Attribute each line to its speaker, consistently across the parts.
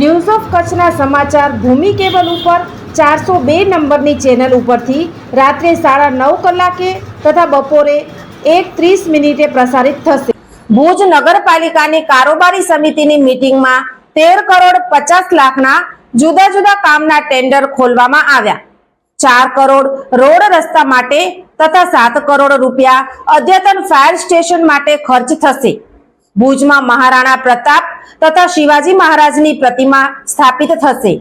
Speaker 1: news of કચ્છના સમાચાર ભૂમિ cable ઉપર ચારસો બે નંબરની ચેનલ ઉપરથી રાત્રે સાડા નવ કલાકે તથા બપોરે એક ત્રીસ મિનિટે પ્રસારિત થશે. ભુજ નગરપાલિકાની કારોબારી સમિતિની મીટિંગમાં તેર કરોડ પચાસ લાખના જુદા જુદા કામના ટેન્ડર ખોલવામાં આવ્યા. ચાર કરોડ રોડ રસ્તા માટે તથા સાત કરોડ રૂપિયા અદ્યતન ફાયર સ્ટેશન માટે ખર્ચ થશે. ભુજમાં મહારાણા પ્રતાપ તથા શિવાજી મહારાજની પ્રતિમા સ્થાપિત થશે.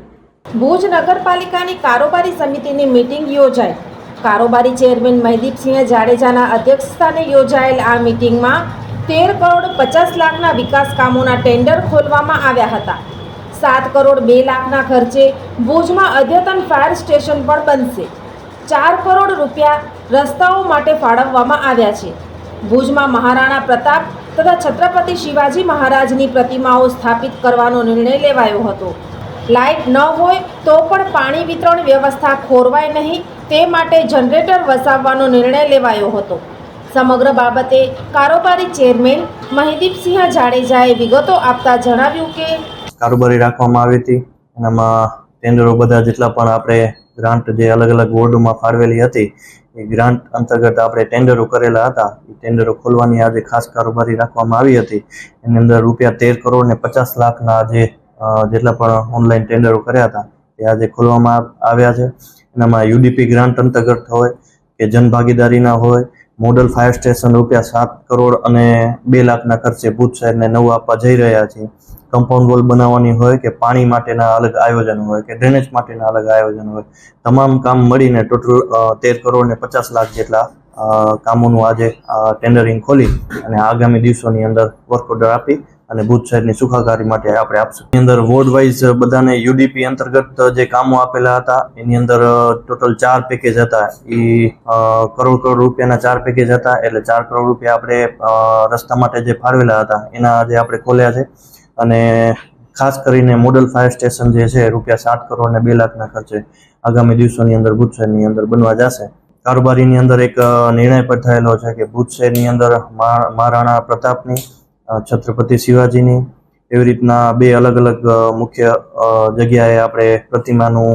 Speaker 1: ભુજ નગરપાલિકાની કારોબારી સમિતિની મીટિંગ યોજાઈ. કારોબારી ચેરમેન મહેદીપસિંહ જાડેજાના અધ્યક્ષસ્થાને યોજાયેલ આ મીટિંગમાં તેર કરોડ પચાસ લાખના વિકાસ કામોના ટેન્ડર ખોલવામાં આવ્યા હતા. સાત કરોડ બે લાખના ખર્ચે ભુજમાં અદ્યતન ફાયર સ્ટેશન પણ બનશે. ચાર કરોડ રૂપિયા રસ્તાઓ માટે ફાળવવામાં આવ્યા છે. ભુજમાં મહારાણા પ્રતાપ તથા છત્રપતિ શિવાજી મહારાજની પ્રતિમાઓ સ્થાપિત કરવાનો નિર્ણય લેવાયો હતો. લાઇટ ન હોય તો પણ પાણી વિતરણ વ્યવસ્થા ખોરવાય નહીં, તે માટે જનરેટર વસાવવાનો નિર્ણય લેવાયો હતો. સમગ્ર બાબતે કારોબારી ચેરમેન મહિદીપસિંહ જાડેજાએ વિગતો આપતા જણાવ્યું કે
Speaker 2: કારોબારી રાખવામાં આવી હતી. એનામાં ટેન્ડરો બધા જેટલા પણ આપણે ગ્રાન્ટ જે અલગ અલગ વોર્ડોમાં ફાળવેલી હતી એ ગ્રાન્ટ અંતર્ગત આપણે ટેન્ડરો કરેલા હતા. એ ટેન્ડરો ખોલવાની આજે ખાસ કારોબારી રાખવામાં આવી હતી. એની અંદર રૂપિયા તેર કરોડ ને પચાસ લાખના જે જેટલા પણ ઓનલાઈન ટેન્ડરો કર્યા હતા એ આજે ખોલવામાં આવ્યા છે. એનામાં યુડીપી ગ્રાન્ટ અંતર્ગત હોય કે જનભાગીદારીના હોય, મોડલ ફાયર સ્ટેશન રૂપિયા સાત કરોડ અને બે લાખના ખર્ચે ભુજ શહેરને નવું આપવા જઈ રહ્યા છીએ. કમ્પાઉન્ડ વોલ બનાવવાની હોય કે પાણી માટેના અલગ આયોજન હોય કે ડ્રેનેજ માટેના અલગ આયોજન હોય, તમામ કામ મળીને ટોટલ તેર કરોડ ને પચાસ લાખ જેટલા કામોનું આજે ટેન્ડરિંગ ખોલી અને આગામી દિવસોની અંદર વર્ક ઓર્ડર આપી અને ભુજ શહેરની સુખાકારી માટે આપણે આપશું. એની અંદર વોર્ડ વાઇઝ બધાને યુડીપી અંતર્ગત જે કામો આપેલા હતા, એની અંદર ટોટલ ચાર પેકેજ હતા. એ કરોડ કરોડ રૂપિયાના ચાર પેકેજ હતા, એટલે ચાર કરોડ રૂપિયા આપણે રસ્તા માટે જે ફાળવેલા હતા, એના આજે આપણે ખોલ્યા છે. અને ખાસ કરીને મોડલ ફાયર સ્ટેશન જે છે, રૂપિયા સાત કરોડ ને બે લાખના ખર્ચે આગામી દિવસોની અંદર ભુજ શહેરની અંદર બનવા જશે. કારોબારીની અંદર એક નિર્ણય પણ થયેલો છે કે ભુજ શહેરની અંદર મહારાણા પ્રતાપની છત્રપતિ શિવાજીની, એવી રીતના બે અલગ અલગ મુખ્ય જગ્યાએ આપણે પ્રતિમાનું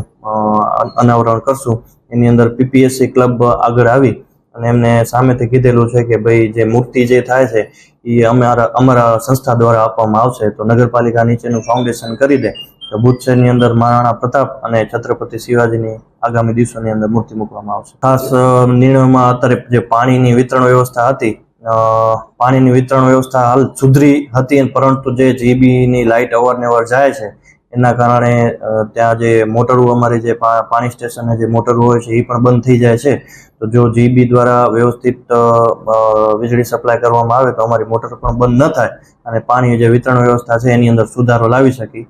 Speaker 2: અનાવરણ કરશું. એની અંદર પીપીએસસી ક્લબ આગળ આવી અને એમને સામેથી કીધેલું છે કે ભાઈ જે મૂર્તિ જે થાય છે એ અમારા અમારા સંસ્થા દ્વારા આપવામાં આવશે. તો નગરપાલિકા નીચેનું ફાઉન્ડેશન કરી દે. તો ભુજ અંદર મહારાણા પ્રતાપ અને છત્રપતિ શિવાજીની આગામી દિવસોની અંદર મૂર્તિ મૂકવામાં આવશે. ખાસ નિર્ણયમાં અત્યારે જે પાણીની વિતરણ વ્યવસ્થા હતી પાણીની વિતરણ વ્યવસ્થા હાલ સુધરી હતી, પરંતુ જે જીબીની લાઇટ અવારનવાર જાય છે એના કારણે ત્યાં જે મોટરો, અમારી જે પાણી સ્ટેશને જે મોટરો હોય છે એ પણ બંધ થઈ જાય છે. તો જો જીબી દ્વારા વ્યવસ્થિત વીજળી સપ્લાય કરવામાં આવે, તો અમારી મોટર પણ બંધ ન થાય અને પાણી જે વિતરણ વ્યવસ્થા છે, એની અંદર સુધારો લાવી શકી.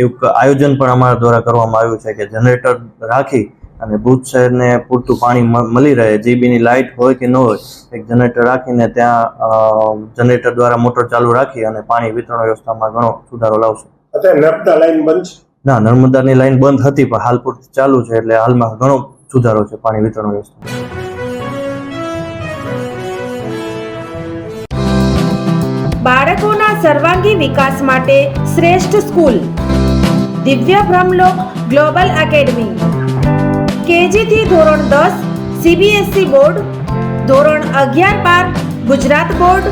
Speaker 2: એવું આયોજન પણ અમારા દ્વારા કરવામાં આવ્યું છે કે જનરેટર રાખી અને ભુજ શહેરને પૂરતું પાણી મળી રહે. જીબીની લાઇટ હોય કે ન હોય, એક જનરેટર રાખીને ત્યાં જનરેટર દ્વારા મોટર ચાલુ રાખી અને પાણી વિતરણ વ્યવસ્થામાં ઘણો સુધારો લાવશું.
Speaker 3: અત્યારે નર્મદા લાઈન બંધ છે.
Speaker 2: ના નર્મદાની લાઈન બંધ હતી પણ હાલ પૂરતી ચાલુ છે એટલે હાલમાં ઘણો સુધારો છે પાણી વિતરણ વ્યવસ્થા.
Speaker 1: બાળકોના સર્વાંગી વિકાસ માટે શ્રેષ્ઠ સ્કૂલ. દિવ્ય બ્રહ્મલોક ગ્લોબલ એકેડમી. કેજી થી ધોરણ દસ સીબીએસઈ બોર્ડ. ધોરણ અગિયાર બાર Gujarat board.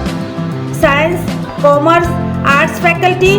Speaker 1: Science commerce arts faculty.